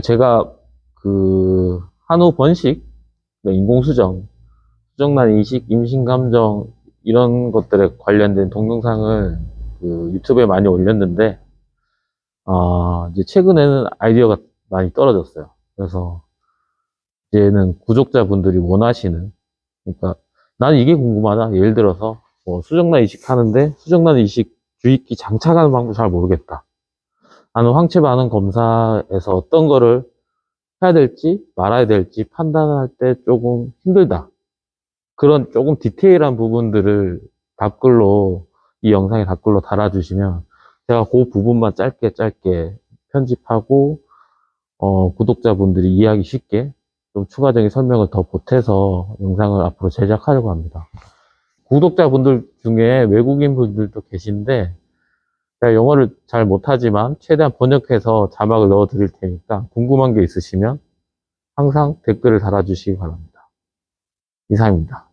제가 그 한우 번식, 그러니까 인공수정, 수정란 이식, 임신감정 이런 것들에 관련된 동영상을 그 유튜브에 많이 올렸는데 아, 이제 최근에는 아이디어가 많이 떨어졌어요. 그래서 이제는 구독자분들이 원하시는 그러니까 나는 이게 궁금하다. 예를 들어서 뭐 수정란 이식 하는데 수정란 이식 주입기 장착하는 방법 잘 모르겠다. 나는 황체 반응 검사에서 어떤 거를 해야 될지 말아야 될지 판단할 때 조금 힘들다. 그런 조금 디테일한 부분들을 답글로 이 영상에 답글로 달아주시면 제가 그 부분만 짧게 짧게 편집하고 어, 구독자분들이 이해하기 쉽게 좀 추가적인 설명을 더 보태서 영상을 앞으로 제작하려고 합니다. 구독자분들 중에 외국인 분들도 계신데 제가 영어를 잘 못하지만 최대한 번역해서 자막을 넣어 드릴 테니까 궁금한 게 있으시면 항상 댓글을 달아주시기 바랍니다. 이상입니다.